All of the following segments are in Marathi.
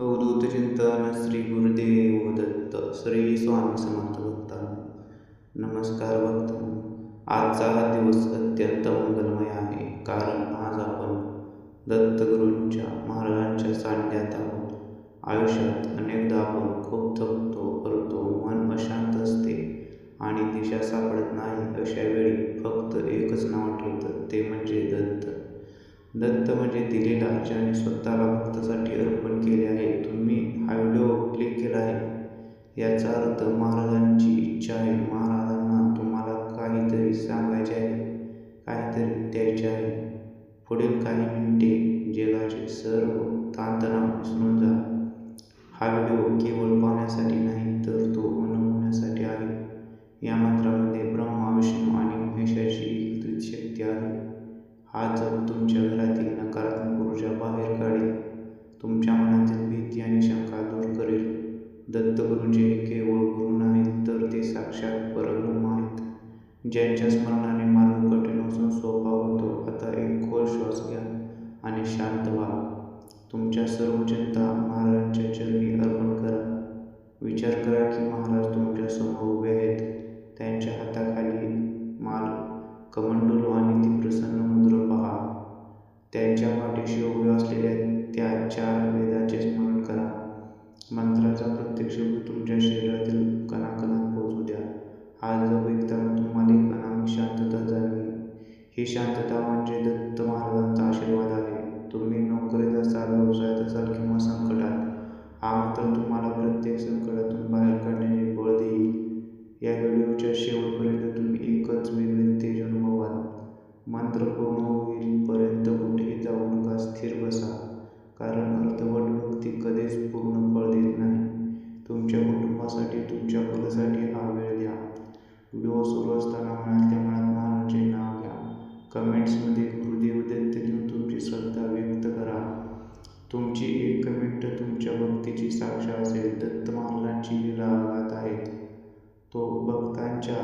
अवधूत चिंतन श्री गुरुदेव दत्त श्री स्वामी समर्थ भक्तांनो नमस्कार भक्तांनो आजचा हा दिवस अत्यंत मंगलमय आहे कारण आज आपण दत्तगुरूंच्या महाराजांच्या सान्निध्यात आहोत. आयुष्यात अनेकदा आपण खूप थकतो परंतु मन अशांत असते आणि दिशा सापडत नाही अशा वेळी फक्त एकच नाव ठेव. दत्त म्हणजे दिलेला ज्याने स्वतःला भक्तासाठी अर्पण केले आहे तुम्ही हा व्हिडिओ क्लिक केला आहे. याचा अर्थ महाराजांची इच्छा आहे. महाराजांना तुम्हाला काहीतरी सांगायचे आहे काहीतरी द्यायचे आहे. पुढील काही मिनिटे जगाचे सर्व ताणतणाव विसरून जा. हा व्हिडिओ केवळ पाहण्यासाठी नाही तर तो अनुभवण्यासाठी आहे. या मंत्रामध्ये ब्रह्मा विष्णू आणि महेशाची एकत्रित शक्ती आहे. हा जप तुमच्या घरातील नकारात्मक ऊर्जा बाहेर काढेल. तुमच्या मनातील भीती आणि शंका दूर करेल. दत्तगुरूंचे हे केवळ गुरु नाहीत तर ते साक्षात परब्रह्म आहेत. ज्यांच्या स्मरणाने मानव कठीण असून सोपा होतो आता एक खोल श्वास घ्या आणि शांत व्हा. तुमच्या सर्व चिंता महाराजांच्या चरणी अर्पण करा. विचार करा की महाराज तुमच्यासमोर उभे आहेत. हा मंत्र तुम्हाला प्रत्येक संकटातून बाहेर काढण्याचे बळ देईल. या व्हिडिओच्या शेवटपर्यंत तुम्ही एकच वेगळे तेज अनुभवाल मंत्र पूर्ण होईलपर्यंत कुठेही जाऊ नका स्थिर बसा. कारण अर्धवट भक्ती कधीच पूर्ण फळ देत नाही. तुमच्या कुटुंबासाठी तुमच्या फलासाठी हा वेळ द्या. व्हिडिओ सुरू असताना मनातल्या मनात महाराजांचे नाव घ्या. कमेंट्समध्ये गुरुदेव देऊन तुमची श्रद्धा व्यक्त करा. तुमची एक भक्तीची साक्ष असेल दत्त महाराजांची लीला गात आहेत तो भक्तांच्या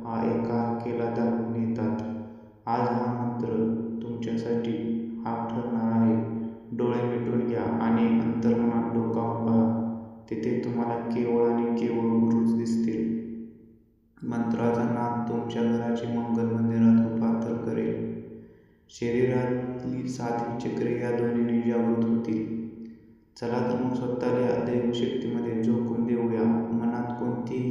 हा एकाकेला दाखवून येतात आज हा मंत्र तुमच्यासाठी हा ठरणार आहे. डोळे मिटून घ्या आणि अंतर्मनात डोकावून पहा. तिथे तुम्हाला केवळ आणि केवळ गुरुच दिसतील. मंत्राचा नाद तुमच्या घराचे मंगल मंदिरात रूपांतर करेल. शरीरातली साधी चक्रे या ध्वनीने जागृत होतील. चला तर मग स्वतःला या दैवशक्तीमध्ये झोकून देऊया. मनात कोणतीही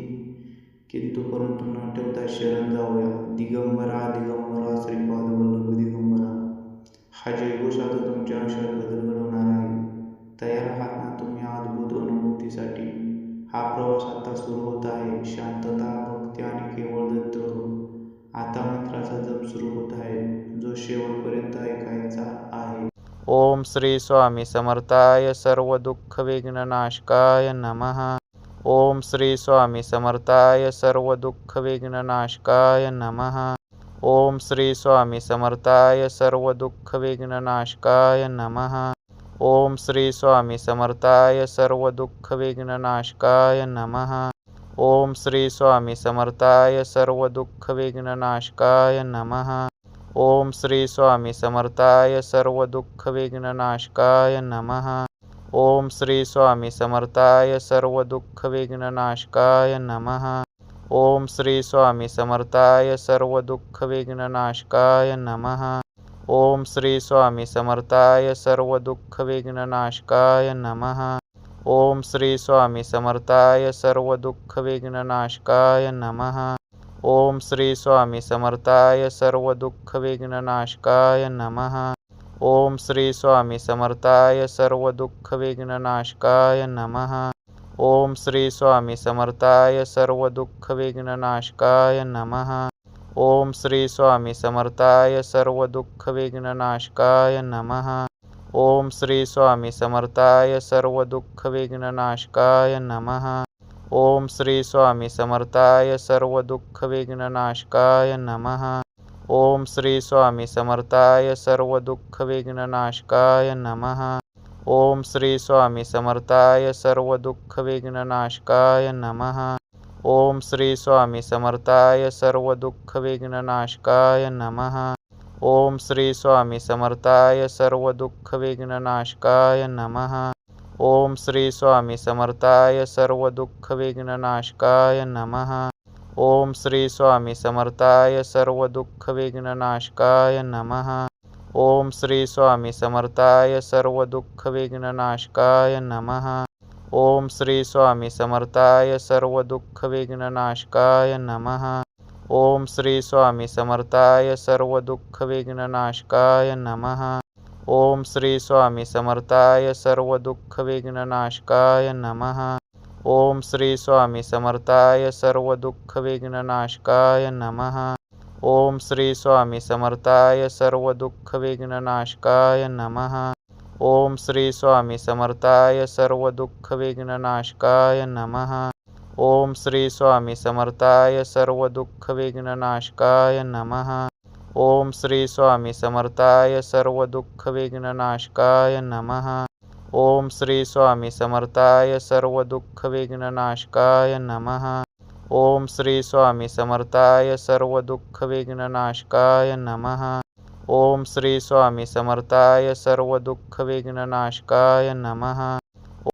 किंतु परंतु न ठेवता शरण जाऊया. दिगंबरा दिगंबरा श्रीपाद वल्लभ दिगंबरा हा जयघोष आता तुमच्या आयुष्यात बदल घडवणार आहे. तयार आहात ना तुम्ही अद्भुत अनुभूतीसाठी? हा प्रवास आता सुरू होत आहे. शांतता भक्ती आणि केवळ दत्त आता मंत्राचा जप सुरू होत आहे. जो शेवटपर्यंत ऐकायचा आहे. ओम श्री स्वामी समर्थाय सर्व दुःख विघ्ननाशकाय नमः। ओम श्री स्वामी समर्थाय सर्व दुःख विघ्ननाशकाय नमः। ओम श्री स्वामी समर्थाय सर्व दुःख विघ्ननाशकाय नमः। ओम श्री स्वामी समर्थाय सर्व दुःख विघ्ननाशकाय नमः। ओम श्री स्वामी समर्थाय सर्व दुःख विघ्ननाशकाय नमः। ओम श्री स्वामी समर्थाय सर्व दुःख विघ्ननाशकाय नमः। ओम श्री स्वामी समर्थाय सर्व दुःख विघ्ननाशकाय नमः। ओम श्री स्वामी समर्थाय सर्व दुःख विघ्ननाशकाय नमः। ओम श्री स्वामी समर्थाय सर्व दुःख विघ्ननाशकाय नमः। ओम श्री स्वामी समर्थाय सर्व दुःख विघ्ननाशकाय नमः। ओम श्री स्वामी समर्थाय सर्व दुःख विघ्ननाशकाय नमः। ओम श्री स्वामी समर्थाय सर्व दुःख विघ्ननाशकाय नमः। ओम श्री स्वामी समर्थाय सर्व दुःख विघ्ननाशकाय नमः। ओम श्री स्वामी समर्थाय सर्व दुःख विघ्ननाशकाय नमः। ओम श्री स्वामी समर्थाय सर्व दुःख विघ्ननाशकाय नमः। ओम श्री स्वामी समर्थाय सर्व दुःख विघ्ननाशकाय नमः. ओम श्री स्वामी समर्थाय सर्व दुःख विघ्ननाशकाय नमः. ओम श्री स्वामी समर्थाय सर्व दुःख विघ्ननाशकाय नमः. ओम श्री स्वामी समर्थाय सर्व दुःख विघ्ननाशकाय नमः. ओम श्री स्वामी समर्थाय सर्व दुःख विघ्ननाशकाय नमः. ओम श्री स्वामी समर्थाय सर्व दुःख विघ्ननाशकाय नमः. ओम श्री स्वामी समर्थाय सर्व दुःख विघ्ननाशकाय नमः. ओम श्री स्वामी समर्थाय सर्व दुःख विघ्ननाशकाय नमः. ओम श्री स्वामी समर्थाय सर्व दुःख विघ्ननाशकाय नमः. ओम श्री स्वामी समर्थाय सर्व दुःख विघ्ननाशकाय नमः. ओम श्री स्वामी समर्थाय सर्व दुःख विघ्ननाशकाय नमः। ओम श्री स्वामी समर्थाय सर्व दुःख विघ्ननाशकाय नमः। ओम श्री स्वामी समर्थाय सर्व दुःख विघ्ननाशकाय नमः। ओम श्री स्वामी समर्थाय सर्व दुःख विघ्ननाशकाय नमः। ओम श्री स्वामी समर्थाय सर्व दुःख विघ्ननाशकाय नमः। ओम श्री स्वामी समर्थाय सर्व दुःख विघ्ननाशकाय नमः। ओम श्री स्वामी समर्थाय सर्व दुःख विघ्ननाशकाय नमः। ओम श्री स्वामी समर्थाय सर्व दुःख विघ्ननाशकाय नमः। ओम श्री स्वामी समर्थाय सर्व दुःख विघ्ननाशकाय नमः।